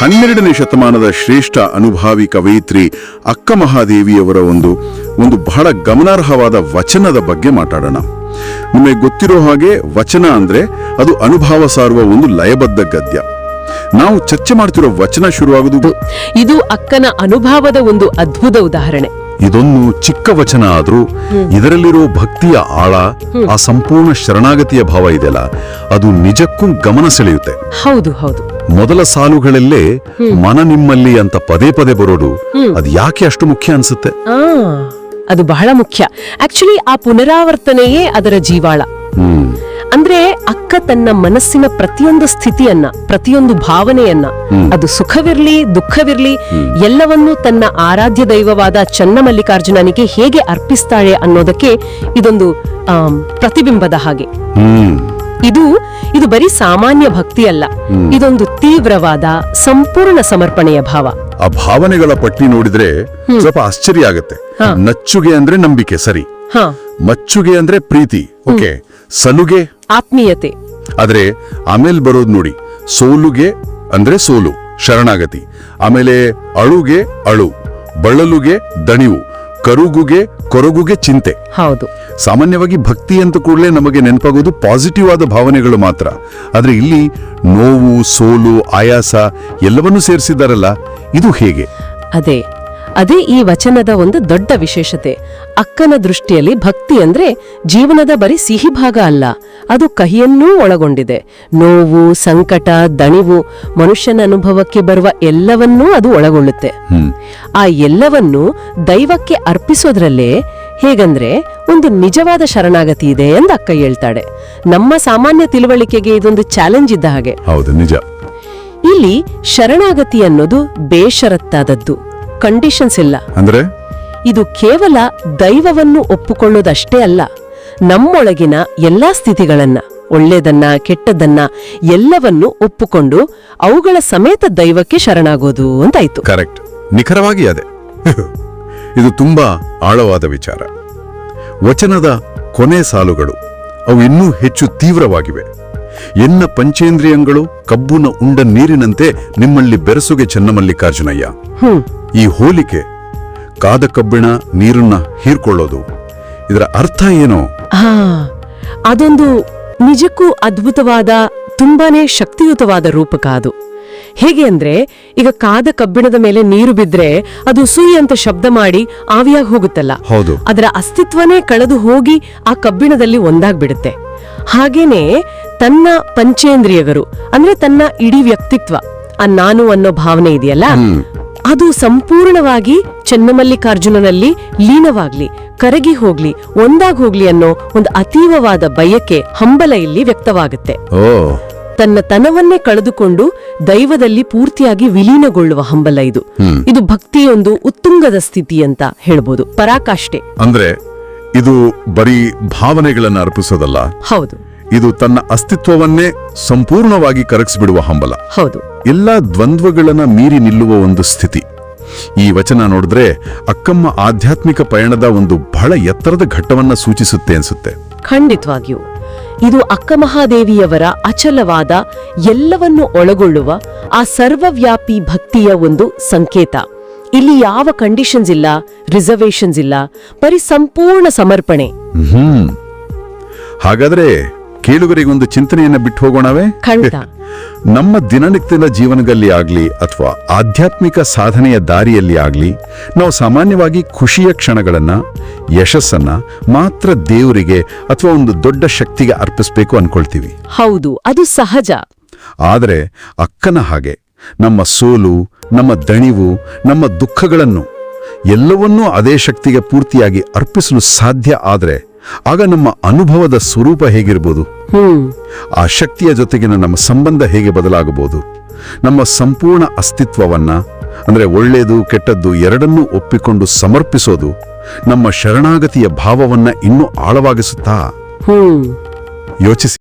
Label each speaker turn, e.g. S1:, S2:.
S1: ಹನ್ನೆರಡನೇ ಶತಮಾನದ ಶ್ರೇಷ್ಠ ಅನುಭಾವಿ ಕವಯಿತ್ರಿ ಅಕ್ಕ ಮಹಾದೇವಿಯವರ ಒಂದು ಒಂದು ಬಹಳ ಗಮನಾರ್ಹವಾದ ವಚನದ ಬಗ್ಗೆ ಮಾತಾಡೋಣ. ನಿಮಗೆ ಗೊತ್ತಿರೋ ಹಾಗೆ ವಚನ ಅಂದ್ರೆ ಅದು ಅನುಭವ ಸಾರುವ ಒಂದು ಲಯಬದ್ಧ ಗದ್ಯ. ನಾವು ಚರ್ಚೆ ಮಾಡ್ತಿರೋ ವಚನ ಶುರುವಾಗುವುದು
S2: ಇದು ಅಕ್ಕನ ಅನುಭವದ ಒಂದು ಅದ್ಭುತ ಉದಾಹರಣೆ.
S1: ಇದೊಂದು ಚಿಕ್ಕ ವಚನ ಆದ್ರೂ ಇದರಲ್ಲಿರೋ ಭಕ್ತಿಯ ಆಳ ಆ ಸಂಪೂರ್ಣ ಶರಣಾಗತಿಯ ಭಾವ ಇದೆಯಲ್ಲ ಅದು ನಿಜಕ್ಕೂ ಗಮನ ಸೆಳೆಯುತ್ತೆ.
S2: ಹೌದು ಹೌದು.
S1: ಮೊದಲ ಸಾಲುಗಳಲ್ಲೇ ಮನ ನಿಮ್ಮಲ್ಲಿ ಅಂತ ಪದೇ ಪದೇ ಬರೋದು ಅದು ಯಾಕೆ ಅಷ್ಟು ಮುಖ್ಯ ಅನ್ಸುತ್ತೆ?
S2: ಅದು ಬಹಳ ಮುಖ್ಯ. ಆಕ್ಚುಲಿ ಆ ಪುನರಾವರ್ತನೆಯೇ ಅದರ ಜೀವಾಳ. ಅಂದ್ರೆ ಅಕ್ಕ ತನ್ನ ಮನಸ್ಸಿನ ಪ್ರತಿಯೊಂದು ಸ್ಥಿತಿಯನ್ನ ಪ್ರತಿಯೊಂದು ಭಾವನೆಯನ್ನ ಅದು ಸುಖವಿರ್ಲಿ ದುಃಖವಿರ್ಲಿ ಎಲ್ಲವನ್ನೂ ತನ್ನ ಆರಾಧ್ಯ ದೈವವಾದ ಚನ್ನಮಲ್ಲಿಕಾರ್ಜುನನಿಗೆ ಹೇಗೆ ಅರ್ಪಿಸ್ತಾಳೆ ಅನ್ನೋದಕ್ಕೆ ಇದೊಂದು ಪ್ರತಿಬಿಂಬದ ಹಾಗೆ. ಇದು ಇದು ಬರೀ ಸಾಮಾನ್ಯ ಭಕ್ತಿ ಅಲ್ಲ ಇದೊಂದು ತೀವ್ರವಾದ ಸಂಪೂರ್ಣ ಸಮರ್ಪಣೆಯ ಭಾವ.
S1: ಆ ಭಾವನೆಗಳ ಪಟ್ಟಿ ನೋಡಿದ್ರೆ ಸ್ವಲ್ಪ ಆಶ್ಚರ್ಯ ಆಗುತ್ತೆ. ನಚ್ಚುಗೆ ಅಂದ್ರೆ ನಂಬಿಕೆ ಸರಿ. ಮಚ್ಚುಗೆ ಅಂದ್ರೆ ಪ್ರೀತಿ ಓಕೆ? ಸಲುಗೆ?
S2: ಆತ್ಮೀಯತೆ.
S1: ಆದ್ರೆ ಆಮೇಲೆ ಬರೋದು ನೋಡಿ ಸೋಲುಗೆ ಅಂದ್ರೆ ಸೋಲು ಶರಣಾಗತಿ. ಆಮೇಲೆ ಅಳುಗೆ ಅಳು ಬಳಲುಗೆ ದಣಿವು ಕರುಗುಗೆ ಕೊರಗುಗೆ ಚಿಂತೆ.
S2: ಹೌದು.
S1: ಸಾಮಾನ್ಯವಾಗಿ ಭಕ್ತಿ ಅಂತ ಕೂಡಲೇ ನಮಗೆ ನೆನಪಾಗೋದು ಪಾಸಿಟಿವ್ ಆದ ಭಾವನೆಗಳು ಮಾತ್ರ. ಆದ್ರೆ ಇಲ್ಲಿ ನೋವು ಸೋಲು ಆಯಾಸ ಎಲ್ಲವನ್ನೂ ಸೇರಿಸಿದಾರಲ್ಲ ಇದು ಹೇಗೆ?
S2: ಅದೇ ಅದೇ ಈ ವಚನದ ಒಂದು ದೊಡ್ಡ ವಿಶೇಷತೆ. ಅಕ್ಕನ ದೃಷ್ಟಿಯಲ್ಲಿ ಭಕ್ತಿ ಅಂದ್ರೆ ಜೀವನದ ಬರೀ ಸಿಹಿ ಭಾಗ ಅಲ್ಲ ಅದು ಕಹಿಯನ್ನೂ ಒಳಗೊಂಡಿದೆ. ನೋವು ಸಂಕಟ ದಣಿವು ಮನುಷ್ಯನ ಅನುಭವಕ್ಕೆ ಬರುವ ಎಲ್ಲವನ್ನೂ ಅದು ಒಳಗೊಳ್ಳುತ್ತೆ. ಆ ಎಲ್ಲವನ್ನೂ ದೈವಕ್ಕೆ ಅರ್ಪಿಸೋದ್ರಲ್ಲೇ ಹೇಗಂದ್ರೆ ಒಂದು ನಿಜವಾದ ಶರಣಾಗತಿ ಇದೆ ಎಂದು ಅಕ್ಕ ಹೇಳ್ತಾಳೆ. ನಮ್ಮ ಸಾಮಾನ್ಯ ತಿಳುವಳಿಕೆಗೆ ಇದೊಂದು ಚಾಲೆಂಜ್ ಇದ್ದ ಹಾಗೆ.
S1: ಹೌದು ನಿಜ.
S2: ಇಲ್ಲಿ ಶರಣಾಗತಿ ಅನ್ನೋದು ಬೇಷರತ್ತಾದದ್ದು. ಕಂಡೀಷನ್ಸ್ ಇಲ್ಲ.
S1: ಅಂದ್ರೆ?
S2: ಇದು ಕೇವಲ ದೈವವನ್ನು ಒಪ್ಪಿಕೊಳ್ಳೋದಷ್ಟೇ ಅಲ್ಲ ನಮ್ಮೊಳಗಿನ ಎಲ್ಲಾ ಸ್ಥಿತಿಗಳನ್ನ ಒಳ್ಳೆದನ್ನ ಕೆಟ್ಟದನ್ನ ಎಲ್ಲವನ್ನು ಒಪ್ಪಿಕೊಂಡು ಅವುಗಳ ಸಮೇತ ದೈವಕ್ಕೆ ಶರಣಾಗೋದು ಅಂತಾಯ್ತು.
S1: ಕರೆಕ್ಟ್ ನಿಖರವಾಗಿ ಅದೇ. ಇದು ತುಂಬಾ ಆಳವಾದ ವಿಚಾರ. ವಚನದ ಕೊನೆ ಸಾಲುಗಳು ಅವು ಇನ್ನೂ ಹೆಚ್ಚು ತೀವ್ರವಾಗಿವೆ. ಎನ್ನ ಪಂಚೇಂದ್ರಿಯಂಗಳು ಕಬ್ಬುನ ಉಂಡ ನೀರಿನಂತೆ ನಿಮ್ಮಲ್ಲಿ ಬೆರಸುಗೆ ಚೆನ್ನಮಲ್ಲಿಕಾರ್ಜುನಯ್ಯ ಈ ಹೋಲಿಕೆ ಕಾದ ಕಬ್ಬಿಣ ನೀರನ್ನ ಹೀರ್ಕೊಳ್ಳೋದು. ಇದರ ಅರ್ಥ ಏನೋ?
S2: ಅದೊಂದು ನಿಜಕ್ಕೂ ಅದ್ಭುತವಾದ ತುಂಬಾನೇ ಶಕ್ತಿಯುತವಾದ ರೂಪಕ ಅದು. ಹೇಗೆ ಅಂದ್ರೆ ಈಗ ಕಾದ ಕಬ್ಬಿಣದ ಮೇಲೆ ನೀರು ಬಿದ್ರೆ ಅದು ಸುಯಿ ಅಂತ ಶಬ್ದ ಮಾಡಿ ಆವಿಯಾಗಿ ಹೋಗುತ್ತಲ್ಲ.
S1: ಹೌದು.
S2: ಅದರ ಅಸ್ತಿತ್ವನೇ ಕಳೆದು ಹೋಗಿ ಆ ಕಬ್ಬಿಣದಲ್ಲಿ ಒಂದಾಗ್ಬಿಡುತ್ತೆ. ಹಾಗೇನೆ ತನ್ನ ಪಂಚೇಂದ್ರಿಯಗಳು ಅಂದ್ರೆ ತನ್ನ ಇಡೀ ವ್ಯಕ್ತಿತ್ವ ಆ ನಾನು ಅನ್ನೋ ಭಾವನೆ ಇದೆಯಲ್ಲ? ಅದು ಸಂಪೂರ್ಣವಾಗಿ ಚೆನ್ನಮಲ್ಲಿಕಾರ್ಜುನನಲ್ಲಿ ಲೀನವಾಗ್ಲಿ ಕರಗಿ ಹೋಗ್ಲಿ ಒಂದಾಗ್ ಹೋಗ್ಲಿ ಅನ್ನೋ ಒಂದು ಅತೀವವಾದ ಬಯಕೆ ಹಂಬಲ ಇಲ್ಲಿ ವ್ಯಕ್ತವಾಗುತ್ತೆ.
S1: ಓ.
S2: ತನ್ನ ತನವನ್ನೇ ಕಳೆದುಕೊಂಡು ದೈವದಲ್ಲಿ ಪೂರ್ತಿಯಾಗಿ ವಿಲೀನಗೊಳ್ಳುವ ಹಂಬಲ ಇದು. ಇದು ಭಕ್ತಿಯೊಂದು ಉತ್ತುಂಗದ ಸ್ಥಿತಿ ಅಂತ ಹೇಳ್ಬೋದು. ಪರಾಕಾಷ್ಠೆ.
S1: ಅಂದ್ರೆ ಇದು ಬರೀ ಭಾವನೆಗಳನ್ನ ಅರ್ಪಿಸೋದಲ್ಲ?
S2: ಹೌದು.
S1: ಇದು ತನ್ನ ಅಸ್ತಿತ್ವವನ್ನೇ ಸಂಪೂರ್ಣವಾಗಿ ಕರಗಿಸ್ಬಿಡುವ ಹಂಬಲ.
S2: ಹೌದು.
S1: ಎಲ್ಲ ದ್ವಂದ್ವಗಳನ್ನ ಮೀರಿ ನಿಲ್ಲುವ ಒಂದು ಸ್ಥಿತಿ. ಈ ವಚನ ನೋಡಿದ್ರೆ ಅಕ್ಕಮ್ಮ ಆಧ್ಯಾತ್ಮಿಕ ಪಯಣದ ಒಂದು ಬಹಳ ಎತ್ತರದ ಘಟ್ಟವನ್ನ ಸೂಚಿಸುತ್ತೆ ಅನ್ಸುತ್ತೆ.
S2: ಖಂಡಿತವಾಗಿಯೂ. ಇದು ಅಕ್ಕಮಹಾದೇವಿಯವರ ಅಚಲವಾದ ಎಲ್ಲವನ್ನು ಒಳಗೊಳ್ಳುವ ಆ ಸರ್ವವ್ಯಾಪಿ ಭಕ್ತಿಯ ಒಂದು ಸಂಕೇತ. ಇಲ್ಲಿ ಯಾವ ಕಂಡೀಷನ್ಸ್ ಇಲ್ಲ ರಿಸರ್ವೇಶನ್ಸ್ ಇಲ್ಲ ಬರೀ ಸಂಪೂರ್ಣ ಸಮರ್ಪಣೆ.
S1: ಹ್ಮ್. ಹಾಗಾದ್ರೆ ಕೇಳುಗರಿಗೊಂದು ಚಿಂತನೆಯನ್ನ ಬಿಟ್ಟು ಹೋಗೋಣವೇ? ನಮ್ಮ ದಿನನಿತ್ಯದ ಜೀವನದಲ್ಲಿ ಆಗ್ಲಿ ಅಥವಾ ಆಧ್ಯಾತ್ಮಿಕ ಸಾಧನೆಯ ದಾರಿಯಲ್ಲಿ ಆಗ್ಲಿ ನಾವು ಸಾಮಾನ್ಯವಾಗಿ ಖುಷಿಯ ಕ್ಷಣಗಳನ್ನ ಯಶಸ್ಸನ್ನ ಮಾತ್ರ ದೇವರಿಗೆ ಅಥವಾ ಒಂದು ದೊಡ್ಡ ಶಕ್ತಿಗೆ ಅರ್ಪಿಸಬೇಕು ಅನ್ಕೊಳ್ತೀವಿ.
S2: ಹೌದು ಅದು ಸಹಜ.
S1: ಆದರೆ ಅಕ್ಕನ ಹಾಗೆ ನಮ್ಮ ಸೋಲು ನಮ್ಮ ದಣಿವು ನಮ್ಮ ದುಃಖಗಳನ್ನು ಎಲ್ಲವನ್ನೂ ಅದೇ ಶಕ್ತಿಗೆ ಪೂರ್ತಿಯಾಗಿ ಅರ್ಪಿಸಲು ಸಾಧ್ಯ ಆದರೆ ಆಗ ನಮ್ಮ ಅನುಭವದ ಸ್ವರೂಪ ಹೇಗಿರ್ಬೋದು? ಆ ಶಕ್ತಿಯ ಜೊತೆಗಿನ ನಮ್ಮ ಸಂಬಂಧ ಹೇಗೆ ಬದಲಾಗಬಹುದು? ನಮ್ಮ ಸಂಪೂರ್ಣ ಅಸ್ತಿತ್ವವನ್ನ ಅಂದ್ರೆ ಒಳ್ಳೆಯದು ಕೆಟ್ಟದ್ದು ಎರಡನ್ನೂ ಒಪ್ಪಿಕೊಂಡು ಸಮರ್ಪಿಸೋದು ನಮ್ಮ ಶರಣಾಗತಿಯ ಭಾವವನ್ನ ಇನ್ನೂ ಆಳವಾಗಿಸುತ್ತಾ? ಯೋಚಿಸಿ.